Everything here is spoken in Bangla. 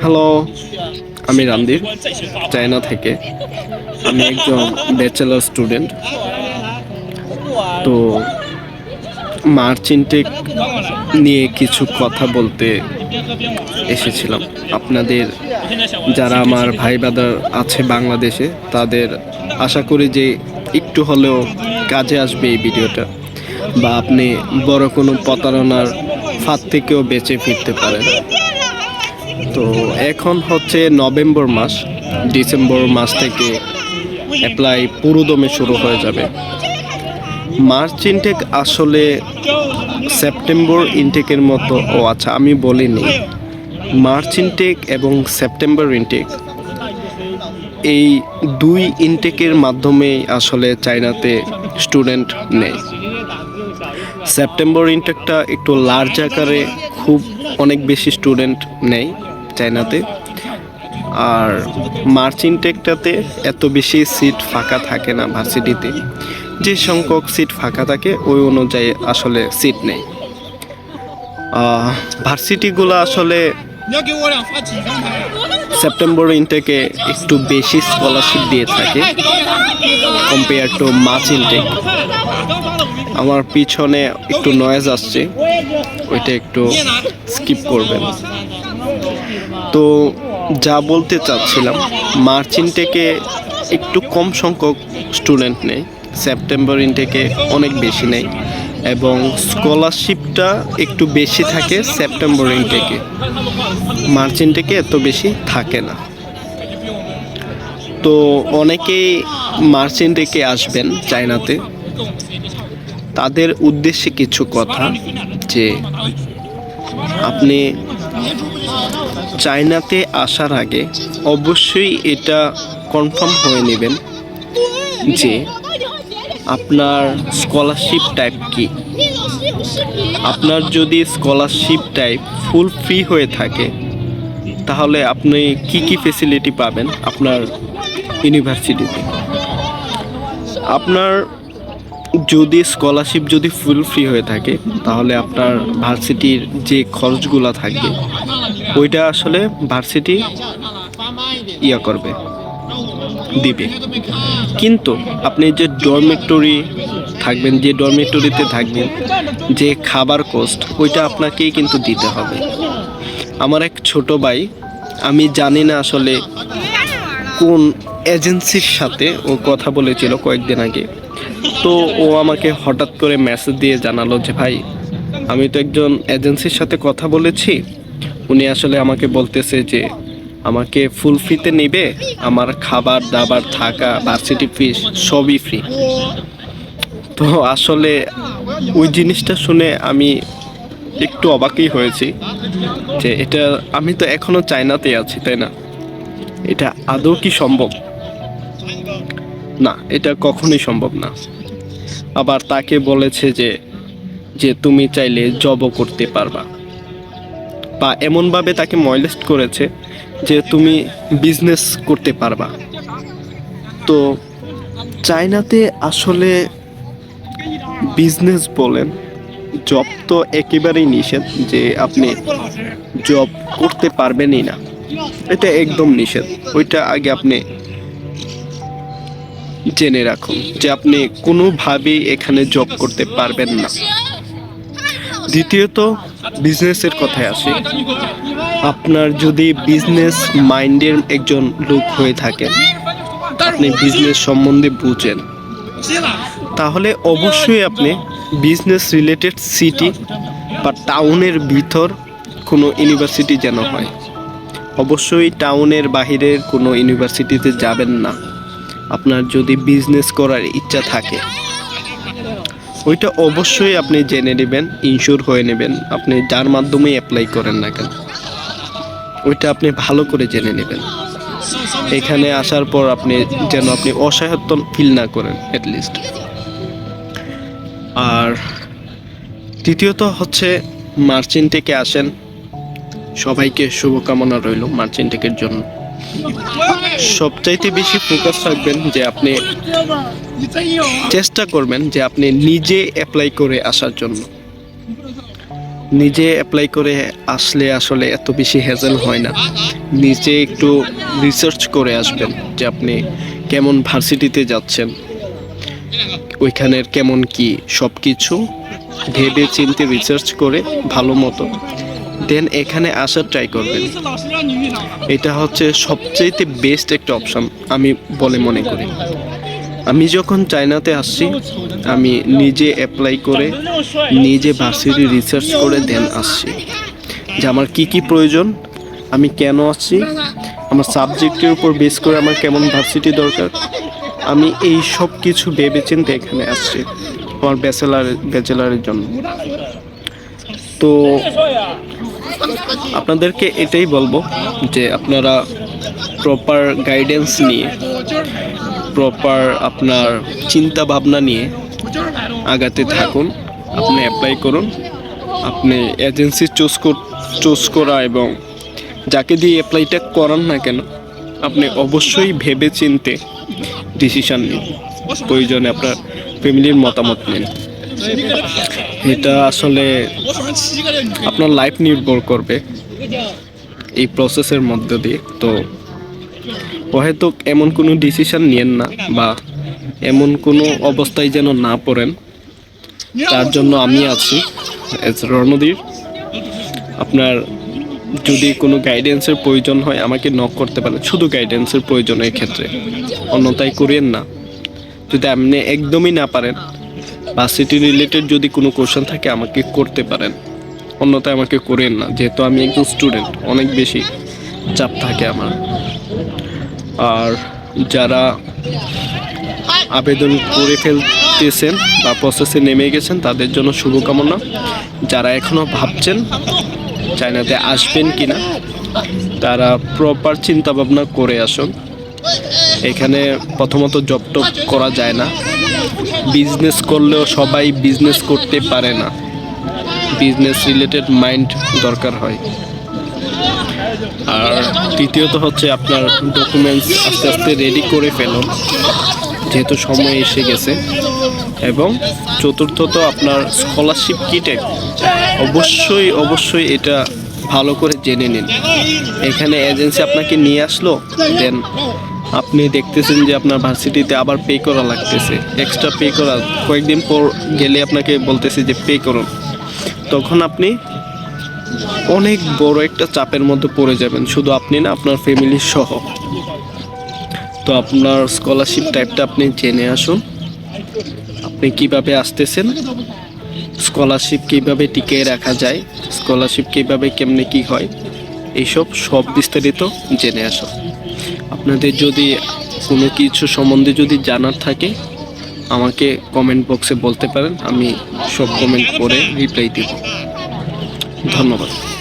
হ্যালো আমি রামদীর চায়না থেকে। আমি একজন ব্যাচেলার স্টুডেন্ট তো মার্চ ইনটেক নিয়ে কিছু কথা বলতে এসেছিলাম। আপনাদের যারা আমার ভাই বাদার আছে বাংলাদেশে, তাদের আশা করি যে একটু হলেও কাজে আসবে এই ভিডিওটা বা আপনি বড় কোনো প্রতারণার ফাঁদ থেকেও বেঁচে ফিরতে পারেন। তো এখন হচ্ছে নভেম্বর মাস, ডিসেম্বর মাস থেকে অ্যাপ্লাই পুরোদমে শুরু হয়ে যাবে। মার্চ ইনটেক আসলে সেপ্টেম্বর ইনটেকের মতো। ও আচ্ছা আমি বলিনি। মার্চ ইনটেক এবং সেপ্টেম্বর ইনটেক এই দুই ইনটেকের মাধ্যমেই আসলে চায়নাতে স্টুডেন্ট নেয়। সেপ্টেম্বর ইনটেকটা একটু লার্জ আকারে খুব অনেক বেশি স্টুডেন্ট নেয়। চায়নাতে। আর মার্চ ইনটেকটাতে এত বেশি সিট ফাঁকা থাকে না ভার্সিটিতে। যে সংখ্যক সিট ফাঁকা থাকে, ওই অনুযায়ী আসলে সিট নেই। ভার্সিটিগুলো আসলে সেপ্টেম্বর ইনটেকে একটু বেশি স্কলারশিপ দিয়ে থাকে কম্পেয়ার টু মার্চ ইনটেক। আমার পিছনে একটু নয়েজ আসছে, ওইটা একটু স্কিপ করবেন। তো যা বলতে চাচ্ছিলাম মার্চ ইনটেকে একটু কম সংখ্যক স্টুডেন্ট নেই সেপ্টেম্বর ইনটেকে অনেক বেশি নেই, এবং স্কলারশিপটা একটু বেশি থাকে সেপ্টেম্বর ইনটেকে মার্চ ইনটেকে এত বেশি থাকে না। তো অনেকেই মার্চ ইনটেকে আসবেন চায়নাতে। তাদের উদ্দেশ্যে কিছু কথা যে, আপনি চায়নাতে আসার আগে অবশ্যই এটা কনফার্ম হয়ে নেবেন যে আপনার স্কলারশিপ টাইপ কি। আপনার যদি স্কলারশিপ টাইপ ফুল ফ্রি হয়ে থাকে, তাহলে আপনি কি কি ফেসিলিটি পাবেন আপনার ইউনিভার্সিটিতে আপনার যদি স্কলারশিপ যদি ফুল ফ্রি হয়ে থাকে, তাহলে আপনার ভার্সিটির যে খরচগুলো থাকবে ওইটা আসলে ভার্সিটি ইয়া করবে, দিবে। কিন্তু আপনি যে ডরমেটরি থাকবেন, যে ডরমেটরিতে থাকবেন, যে খাবার কোস্ট ওইটা আপনাকেই কিন্তু দিতে হবে। আমার এক ছোট ভাই, আমি জানি না আসলে কোন এজেন্সির সাথে ও কথা বলেছিল কয়েকদিন আগে। তো ও আমাকে হঠাৎ করে মেসেজ দিয়ে জানালো যে, ভাই, আমি তো একজন এজেন্সির সাথে কথা বলেছি উনি আসলে আমাকে বলতেছে যে আমাকে ফুল ফ্রিতে নেবে, আমার খাবার, দাবার, থাকা ভার্সিটি ফিস সবই ফ্রি তো আসলে ওই জিনিসটা শুনে আমি একটু অবাকই হয়েছি যে এটা আমি তো এখনও চায়নাতে আছি, তাই না? এটা আদৌ কি সম্ভব? না, এটা কখনোই সম্ভব না। আবার তাকে বলেছে যে যে তুমি চাইলে জবও করতে পারবা। বা এমনভাবে তাকে ময়লেস্ট করেছে যে তুমি বিজনেস করতে পারবা। তো চায়নাতে আসলে বিজনেস বলেন জব তো একেবারেই নিষেধ যে আপনি জব করতে পারবেনই না। এটা একদম নিষেধ। ওইটা আগে আপনি জেনে রাখুন যে আপনি কোনোভাবেই এখানে জব করতে পারবেন না। দ্বিতীয়ত বিজনেসের কথায় আসি। আপনার যদি বিজনেস মাইন্ডের একজন লোক হয়ে থাকেন আপনি বিজনেস সম্বন্ধে বুঝেন। তাহলে অবশ্যই আপনি বিজনেস রিলেটেড সিটি বা টাউনের ভিতর কোনো ইউনিভার্সিটি যেন হয়। অবশ্যই টাউনের বাহিরের কোনো ইউনিভার্সিটিতে যাবেন না। আপনার যদি বিজনেস করার ইচ্ছা থাকে ওইটা অবশ্যই আপনি জেনে নেবেন ইনশিওর হয়ে নেবেন। আপনি যার মাধ্যমে অ্যাপ্লাই করেন না কেন। ওইটা আপনি ভালো করে জেনে নেবেন। এখানে আসার পর আপনি যেন আপনি অসহায়ত্ব ফিল না করেন লিস্ট আর তৃতীয়ত হচ্ছে মার্চিন থেকে আসেন। সবাইকে শুভকামনা রইল মার্চিন টেকের জন্য। সবচাইতে বেশি ফোকাস রাখবেন যে আপনি চেষ্টা করবেন যে আপনি নিজে অ্যাপ্লাই করে আসার জন্য। নিজে অ্যাপ্লাই করে আসলে আসলে এত বেশি হ্যাজেল হয় না। নিজে একটু রিসার্চ করে আসবেন যে আপনি কেমন ভার্সিটিতে যাচ্ছেন, ওইখানের কেমন কি সব কিছু ভেবে চিনতে রিসার্চ করে ভালো মতো। দেন এখানে আসার ট্রাই করবেন। এটা হচ্ছে সবচাইতে বেস্ট একটা অপশান আমি বলে মনে করি। আমি যখন চায়নাতে আসছি, আমি নিজে অ্যাপ্লাই করে নিজে ভার্সিটি রিসার্চ করে দেন আসছি। যে আমার কি কি প্রয়োজন, আমি কেন আসছি, আমার সাবজেক্টের উপর বেস করে আমার কেমন ভার্সিটি দরকার, আমি এই সব কিছু ভেবে চিন্তে এখানে আসছি, আমার ব্যাচেলার ব্যাচেলারের জন্য। তো আপনাদেরকে এটাই বলব যে আপনারা প্রপার গাইডেন্স নিয়ে প্রপার আপনার চিন্তা ভাবনা নিয়ে আগাতে থাকুন, আপনি অ্যাপ্লাই করুন, আপনি এজেন্সি চুজ চুজ করা এবং যাকে দিয়ে অ্যাপ্লাইটা করান না কেন, আপনি অবশ্যই ভেবে চিনতে ডিসিশন নিন। প্রয়োজনে আপনার ফ্যামিলির মতামত নিন। এটা আসলে আপনার লাইফ নির্ভর করবে এই প্রসেসের মধ্যে দিয়ে। তো হয়তো এমন কোনো ডিসিশান নিয়েন না বা এমন কোনো অবস্থায় যেন না পড়েন। তার জন্য আমি আছি এজ রণদীর আপনার যদি কোনো গাইডেন্সের প্রয়োজন হয়, আমাকে নক করতে পারেন। শুধু গাইডেন্সের প্রয়োজনের ক্ষেত্রে। অন্যতায় করেন না। যদি আপনি একদমই না পারেন বা সিটি রিলেটেড যদি কোনো কোশ্চেন থাকে আমাকে করতে পারেন। অন্যথায় আমাকে করেন না, যেহেতু আমি একজন স্টুডেন্ট অনেক বেশি চাপ থাকে আমার। আর যারা আবেদন করে ফেলতেছেন বা প্রসেসে নেমে গেছেন, তাদের জন্য শুভকামনা। যারা এখনও ভাবছেন চায়নাতে আসবেন কি না তারা প্রপার চিন্তা ভাবনা করে আসুন। এখানে প্রথমত জব টপ করা যায় না। বিজনেস করলেও সবাই বিজনেস করতে পারে না। বিজনেস রিলেটেড মাইন্ড দরকার হয়। আর তৃতীয়ত হচ্ছে আপনার ডকুমেন্টস আস্তে আস্তে রেডি করে ফেলুন যেহেতু সময় এসে গেছে। এবং চতুর্থত আপনার স্কলারশিপ কি টাইপ অবশ্যই অবশ্যই এটা ভালো করে জেনে নিন। এখানে এজেন্সি আপনাকে নিয়ে আসলো, দেন আপনি দেখতেছেন যে আপনার ভার্সিটিতে আবার পে করা লাগতেছে। এক্সট্রা পে করা, কয়েকদিন পর গেলে আপনাকে বলতেছে যে পে করুন তখন আপনি অনেক বড় একটা চাপের মধ্যে পড়ে যাবেন। শুধু আপনি না, আপনার ফ্যামিলি সহ। তো আপনার স্কলারশিপ টাইপটা আপনি জেনে আসুন। আপনি কীভাবে আসতেছেন? স্কলারশিপ কীভাবে টিকিয়ে রাখা যায়? স্কলারশিপ কীভাবে কেমনে কি হয়? এইসব সব বিস্তারিত জেনে আসুন। আপনাদের যদি কোনো কিছু সম্বন্ধে যদি জানার থাকে, আমাকে কমেন্ট বক্সে বলতে পারেন, আমি সব কমেন্ট করে রিপ্লাই দিব। ধন্যবাদ।